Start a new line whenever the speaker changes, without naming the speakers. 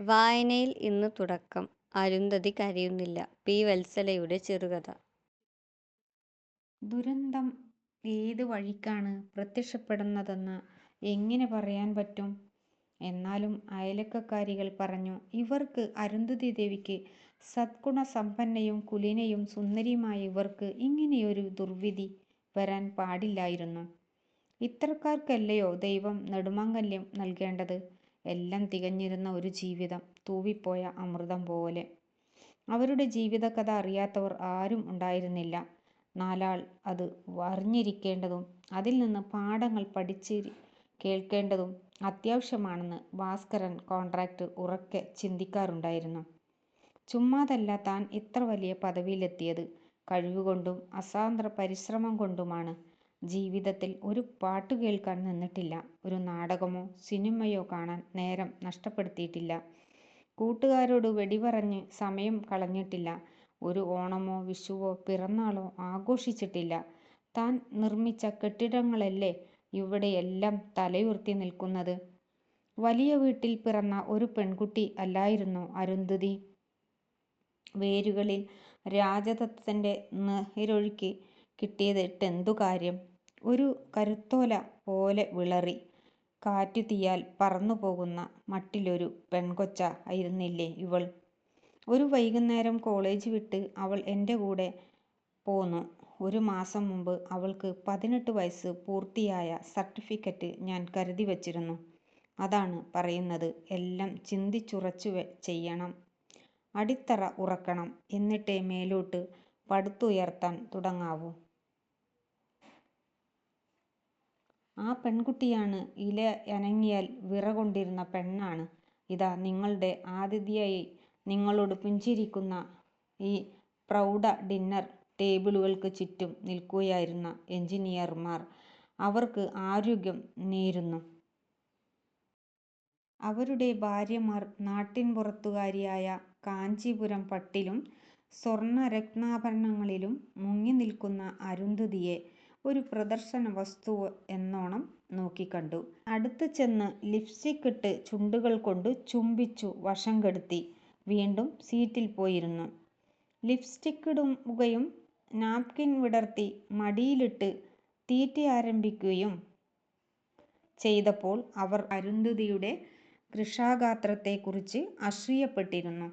വായനയിൽ ഇന്ന് തുടക്കം. അരുന്ധതി കരയുന്നില്ല. പി. വത്സലയുടെ ചെറുകഥ.
ദുരന്തം ഏത് വഴിക്കാണ് പ്രത്യക്ഷപ്പെടുന്നതെന്ന് എങ്ങനെ പറയാൻ പറ്റും? എന്നാലും അയലക്കക്കാരികൾ പറഞ്ഞു. ഇവർക്ക് അരുന്ധതി ദേവിക്ക് സദ്ഗുണ സമ്പന്നയും കുലീനയും സുന്ദരിയുമായ ഇവർക്ക് ഇങ്ങനെയൊരു ദുർവിധി വരാൻ പാടില്ലായിരുന്നു. ഇത്തരക്കാർക്കല്ലയോ ദൈവം നെടുമാങ്കല്യം നൽകേണ്ടത്? എല്ലാം തികഞ്ഞിരുന്ന ഒരു ജീവിതം തൂവിപ്പോയ അമൃതം പോലെ. അവരുടെ ജീവിതകഥ അറിയാത്തവർ ആരും ഉണ്ടായിരുന്നില്ല. നാലാൾ അത് അറിഞ്ഞിരിക്കേണ്ടതും അതിൽ നിന്ന് പാഠങ്ങൾ പഠിച്ച് കേൾക്കേണ്ടതും അത്യാവശ്യമാണെന്ന് ഭാസ്കരൻ കോൺട്രാക്ടർ ഉറക്കെ ചിന്തിക്കാറുണ്ടായിരുന്നു. ചുമ്മാതല്ല താൻ ഇത്ര വലിയ പദവിയിലെത്തിയത്. കഴിവുകൊണ്ടും അസാന്ദ്ര പരിശ്രമം കൊണ്ടുമാണ്. ജീവിതത്തിൽ ഒരു പാട്ട് കേൾക്കാൻ നിന്നിട്ടില്ല. ഒരു നാടകമോ സിനിമയോ കാണാൻ നേരം നഷ്ടപ്പെടുത്തിയിട്ടില്ല. കൂട്ടുകാരോട് വെടിപറഞ്ഞ് സമയം കളഞ്ഞിട്ടില്ല. ഒരു ഓണമോ വിഷുവോ പിറന്നാളോ ആഘോഷിച്ചിട്ടില്ല. താൻ നിർമ്മിച്ച കെട്ടിടങ്ങളല്ലേ ഇവിടെയെല്ലാം തലയുർത്തി നിൽക്കുന്നത്. വലിയ വീട്ടിൽ പിറന്ന ഒരു പെൺകുട്ടി അല്ലായിരുന്നു അരുന്ധതി. വേരുകളിൽ രാജതന്ത്രത്തിന്റെ നീരൊഴുക്കി കിട്ടിയിട്ടെന്തു കാര്യം. ഒരു കരുത്തോല പോലെ വിളറി കാറ്റു തീയാൽ പറന്നു പോകുന്ന മട്ടിലൊരു പെൺകൊച്ച ആയിരുന്നില്ലേ ഇവൾ. ഒരു വൈകുന്നേരം കോളേജ് വിട്ട് അവൾ എന്റെ കൂടെ പോന്നു. ഒരു മാസം മുമ്പ് അവൾക്ക് പതിനെട്ട് വയസ്സ് പൂർത്തിയായ സർട്ടിഫിക്കറ്റ് ഞാൻ കരുതി വച്ചിരുന്നു. അതാണ് പറയുന്നത് എല്ലാം ചിന്തിച്ചുറച്ചു ചെയ്യണം. അടിത്തറ ഉറക്കണം. എന്നിട്ടേ മേലോട്ട് പടുത്തുയർത്താൻ തുടങ്ങാവൂ. ആ പെൺകുട്ടിയാണ് ഇല അനങ്ങിയാൽ വിറകൊണ്ടിരുന്ന പെണ്ണാണ്. ഇതാ നിങ്ങളുടെ ആതിഥിയായി നിങ്ങളോട് പുഞ്ചിരിക്കുന്ന ഈ പ്രൗഢ ഡിന്നർ ടേബിളുകൾക്ക് ചുറ്റും നിൽക്കുകയായിരുന്ന എഞ്ചിനീയർമാർ അവർക്ക് ആരോഗ്യം നേരുന്നു. അവരുടെ ഭാര്യമാർ നാട്ടിൻപുറത്തുകാരിയായ കാഞ്ചീപുരം പട്ടിലും സ്വർണ സ്വർണരത്നാഭരണങ്ങളിലും മുങ്ങിനിൽക്കുന്ന അരുന്ധതിയെ ഒരു പ്രദർശന വസ്തു എന്നോണം നോക്കിക്കണ്ടു. അടുത്ത് ചെന്ന് ലിപ്സ്റ്റിക് ഇട്ട് ചുണ്ടുകൾ കൊണ്ട് ചുംബിച്ചു വശം കെടുത്തി. വീണ്ടും സീറ്റിൽ പോയിരുന്നു. ലിപ്സ്റ്റിക്കിടുകയും നാപ്കിൻ വിടർത്തി മടിയിലിട്ട് തീറ്റി ആരംഭിക്കുകയും ചെയ്തപ്പോൾ അവർ അരുന്ധതിയുടെ കൃഷാഗാത്രത്തെക്കുറിച്ച് അസൂയപ്പെട്ടിരുന്നു.